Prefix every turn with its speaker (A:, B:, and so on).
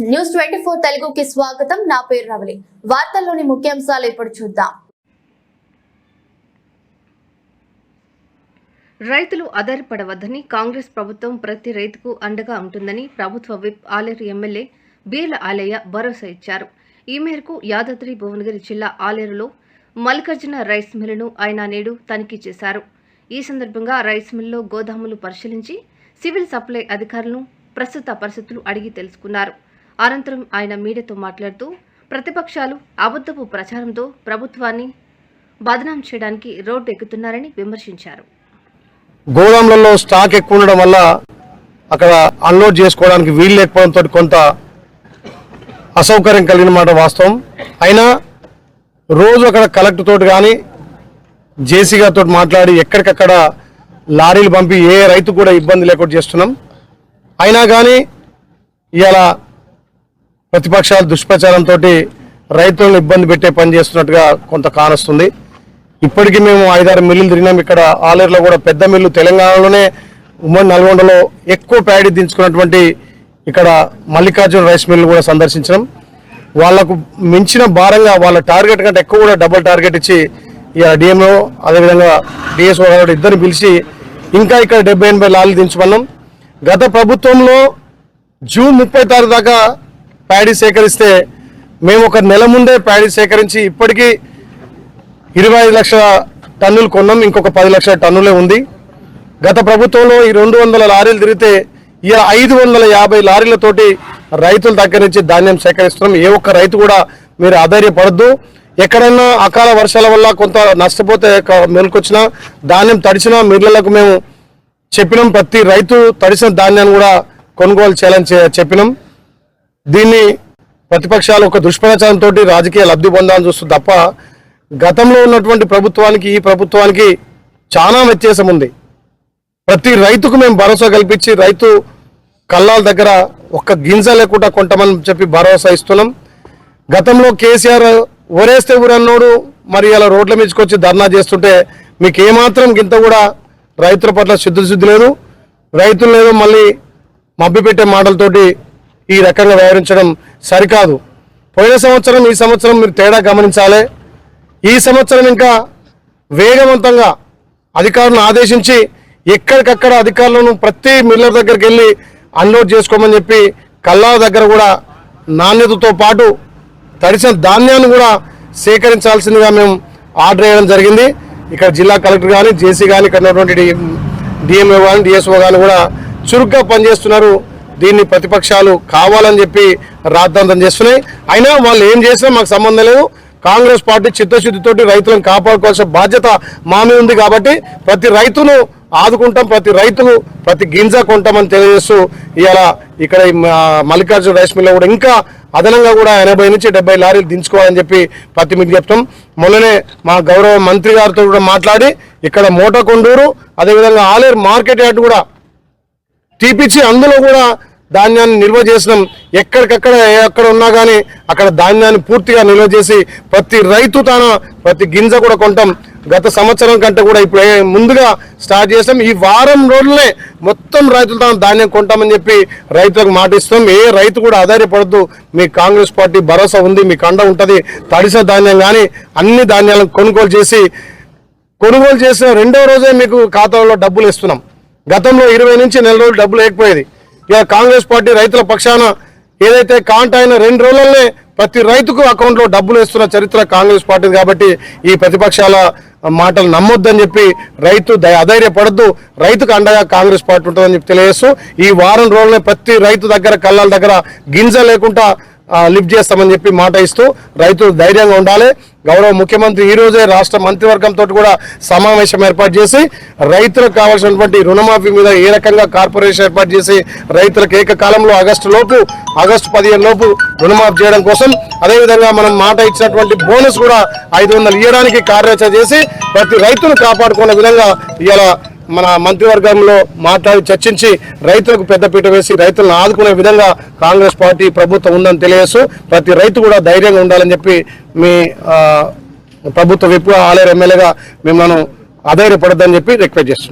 A: News twenty four తెలుగుకి స్వాగతం. నా పేరు రవలి. వార్తల్లోని ముఖ్యాంశాలు ఇప్పుడు చూద్దాం.
B: రైతులు ఆధారపడవద్దని కాంగ్రెస్ ప్రభుత్వం ప్రతి రైతుకు అండగా ఉంటుందని ప్రభుత్వ విప్ ఆలేరు ఎమ్మెల్యే బీర్ల ఆలయ్య భరోసా ఇచ్చారు. ఈ మేరకు యాదాద్రి భువనగిరి జిల్లా ఆలేరులో మల్లికార్జున రైస్ మిల్లును ఆయన నేడు తనిఖీ చేశారు. ఈ సందర్భంగా రైస్ మిల్లులో గోదాములు పరిశీలించి సివిల్ సప్లై అధికారులను ప్రస్తుత పరిస్థితులు అడిగి తెలుసుకున్నారు. అనంతరం ఆయన మీడియాతో మాట్లాడుతూ ప్రతిపక్షాలు అబద్ధపు ప్రచారంతో ప్రభుత్వాన్ని బదనాం చేయడానికి రోడ్డు ఎక్కుతున్నారని విమర్శించారు.
C: గోదాములలో స్టాక్ ఎక్కువ ఉండడం వల్ల అక్కడ అన్లోడ్ చేసుకోవడానికి వీలు లేకపోవడంతో కొంత అసౌకర్యం కలిగిన మాట వాస్తవం. అయినా రోజు అక్కడ కలెక్టర్ తోటి కానీ జేసీ గారితో మాట్లాడి ఎక్కడికక్కడ లారీలు పంపి ఏ రైతు కూడా ఇబ్బంది లేకుండా చేస్తున్నాం. అయినా కానీ ఇవాళ ప్రతిపక్షాలు దుష్ప్రచారంతో రైతులను ఇబ్బంది పెట్టే పని చేస్తున్నట్టుగా కొంత కానొస్తుంది. ఇప్పటికీ మేము ఐదారు మిల్లులు తిరిగినాం. ఇక్కడ ఆలేరులో కూడా పెద్ద మిల్లు తెలంగాణలోనే ఉమ్మడి నల్గొండలో ఎక్కువ ప్యాడీ దించుకున్నటువంటి ఇక్కడ మల్లికార్జున రైస్ మిల్లు కూడా సందర్శించడం వాళ్ళకు మించిన భారంగా వాళ్ళ టార్గెట్ కంటే ఎక్కువ కూడా డబుల్ టార్గెట్ ఇచ్చి ఇక డిఎంఓ అదేవిధంగా డిఎస్ఓ గారు ఇద్దరిని పిలిచి ఇంకా ఇక్కడ డెబ్బై ఎనభై లారీలు దించుకున్నాం గత ప్రభుత్వంలో జూన్ ముప్పై తారీఖు దాకా ప్యాడీ సేకరిస్తే మేము ఒక నెల ముందే ప్యాడీ సేకరించి ఇప్పటికీ ఇరవై ఐదు లక్షల టన్నులు కొన్నాం ఇంకొక పది లక్షల టన్నులే ఉంది. గత ప్రభుత్వంలో ఈ రెండు వందల లారీలు తిరిగితే ఈ ఐదు వందల యాభై లారీలతోటి రైతుల దగ్గర నుంచి ధాన్యం సేకరిస్తున్నాం. ఏ ఒక్క రైతు కూడా మీరు ఆధైర్యపడద్దు ఎక్కడన్నా అకాల వర్షాల వల్ల కొంత నష్టపోతే మెలకొచ్చినా ధాన్యం తడిచినా మిర్లలకు మేము చెప్పినాం. ప్రతి రైతు తడిసిన ధాన్యాన్ని కూడా కొనుగోలు చేయాలని చెప్పినాం. దీన్ని ప్రతిపక్షాలు ఒక దుష్ప్రచారంతో రాజకీయ లబ్ధి పొందాలని చూస్తుంది తప్ప గతంలో ఉన్నటువంటి ప్రభుత్వానికి ఈ ప్రభుత్వానికి చాలా వ్యత్యాసం ఉంది. ప్రతి రైతుకు మేము భరోసా కల్పించి రైతు కళ్ళాల దగ్గర ఒక్క గింజ లేకుండా కొంటామని చెప్పి భరోసా ఇస్తున్నాం. గతంలో కేసీఆర్ ఒరేస్తే ఊరన్నోడు మరి అలా రోడ్ల మీదకొచ్చి ధర్నా చేస్తుంటే మీకు ఏమాత్రం గింత కూడా రైతుల పట్ల శుద్ధి శుద్ధి లేదు రైతులు లేదు మళ్ళీ పెట్టే మాటలతోటి ఈ రకంగా వ్యవహరించడం సరికాదు. పోయిన సంవత్సరం ఈ సంవత్సరం మీరు తేడా గమనించాలి. ఈ సంవత్సరం ఇంకా వేగవంతంగా అధికారులను ఆదేశించి ఎక్కడికక్కడ అధికారులను ప్రతి మిల్లర్ దగ్గరికి వెళ్ళి అన్లోడ్ చేసుకోమని చెప్పి కల్లా దగ్గర కూడా నాణ్యతతో పాటు తడిసిన ధాన్యాన్ని కూడా సేకరించాల్సిందిగా మేము ఆర్డర్ వేయడం జరిగింది. ఇక్కడ జిల్లా కలెక్టర్ కానీ జేసీ కానీ ఇక్కడ ఉన్నటువంటి డిఎంఓ కానీ డిఎస్ఓ కానీ కూడా చురుగ్గా పనిచేస్తున్నారు. దీన్ని ప్రతిపక్షాలు కావాలని చెప్పి రాద్ధాంతం చేస్తున్నాయి. అయినా వాళ్ళు ఏం చేసినా మాకు సంబంధం లేదు. కాంగ్రెస్ పార్టీ చిత్తశుద్ధితోటి రైతులను కాపాడుకోవాల్సిన బాధ్యత మా మీద ఉంది కాబట్టి ప్రతి రైతును ఆదుకుంటాం ప్రతి రైతులు ప్రతి గింజ కొంటామని తెలియజేస్తూ ఇలా ఇక్కడ మల్లికార్జున రైస్ మిల్లో కూడా ఇంకా అదనంగా కూడా ఎనభై నుంచి డెబ్బై లారీలు దించుకోవాలని చెప్పి ప్రతి మీకు చెప్తాం. మొన్ననే మా గౌరవ మంత్రి గారితో కూడా మాట్లాడి ఇక్కడ మోటకొండూరు అదేవిధంగా ఆలేరు మార్కెట్ యార్డ్ కూడా తీపిచ్చి అందులో కూడా ధాన్యాన్ని నిల్వ చేసినాం. ఎక్కడికక్కడ ఎక్కడ ఉన్నా కానీ అక్కడ ధాన్యాన్ని పూర్తిగా నిల్వ చేసి ప్రతి రైతు తాను ప్రతి గింజ కూడా కొంటాం. గత సంవత్సరం కంటే కూడా ఇప్పుడు ముందుగా స్టార్ట్ చేసాం ఈ వారం రోజులే మొత్తం రైతులు తాను ధాన్యం కొంటామని చెప్పి రైతులకు మాటిస్తాం ఏ రైతు కూడా ఆధారపడద్దు మీ కాంగ్రెస్ పార్టీ భరోసా ఉంది మీకు అండ ఉంటుంది. తడిసిన ధాన్యం కానీ అన్ని ధాన్యాలను కొనుగోలు చేసి కొనుగోలు చేసిన రెండో రోజే మీకు ఖాతాలో డబ్బులు ఇస్తున్నాం గతంలో ఇరవై నుంచి నెల రోజులు డబ్బులు లేకపోయేది కాంగ్రెస్ పార్టీ రైతుల పక్షాన ఏదైతే కాంట అయిన రెండు రోజులనే ప్రతి రైతుకు అకౌంట్లో డబ్బులు ఇస్తున్న చరిత్ర కాంగ్రెస్ పార్టీ కాబట్టి ఈ ప్రతిపక్షాల మాటలు నమ్మొద్దని చెప్పి రైతు అధైర్యపడద్దు రైతుకు అండగా కాంగ్రెస్ పార్టీ ఉంటుందని చెప్పి తెలియజేస్తూ ఈ వారం రోజులనే ప్రతి రైతు దగ్గర కళ్ళాల దగ్గర గింజ లేకుండా లిఫ్ట్ చేస్తామని చెప్పి మాట ఇస్తూ రైతులు ధైర్యంగా ఉండాలి. గౌరవ ముఖ్యమంత్రి ఈ రోజే రాష్ట్ర మంత్రివర్గంతో కూడా సమావేశం ఏర్పాటు చేసి రైతులకు కావాల్సినటువంటి రుణమాఫీ మీద ఏ రకంగా కార్పొరేషన్ ఏర్పాటు చేసి రైతులకు ఏకకాలంలో ఆగస్టు లోపు ఆగస్టు పదిహేను లోపు రుణమాఫీ చేయడం కోసం అదేవిధంగా మనం మాట ఇచ్చినటువంటి బోనస్ కూడా ఐదు వందలు ఇవ్వడానికి కార్యాచరణ చేసి ప్రతి రైతును కాపాడుకునే విధంగా ఇలా మన మంత్రివర్గంలో మాట్లాడి చర్చించి రైతులకు పెద్దపీట వేసి రైతులను ఆదుకునే విధంగా కాంగ్రెస్ పార్టీ ప్రభుత్వం ఉందని తెలియజేస్తూ ప్రతి రైతు కూడా ధైర్యంగా ఉండాలని చెప్పి మీ ప్రభుత్వ విప్ ఆలయ ఎమ్మెల్యేగా మిమ్మల్ని అధైర్యపడద్దని చెప్పి రిక్వెస్ట్ చేస్తున్నాం.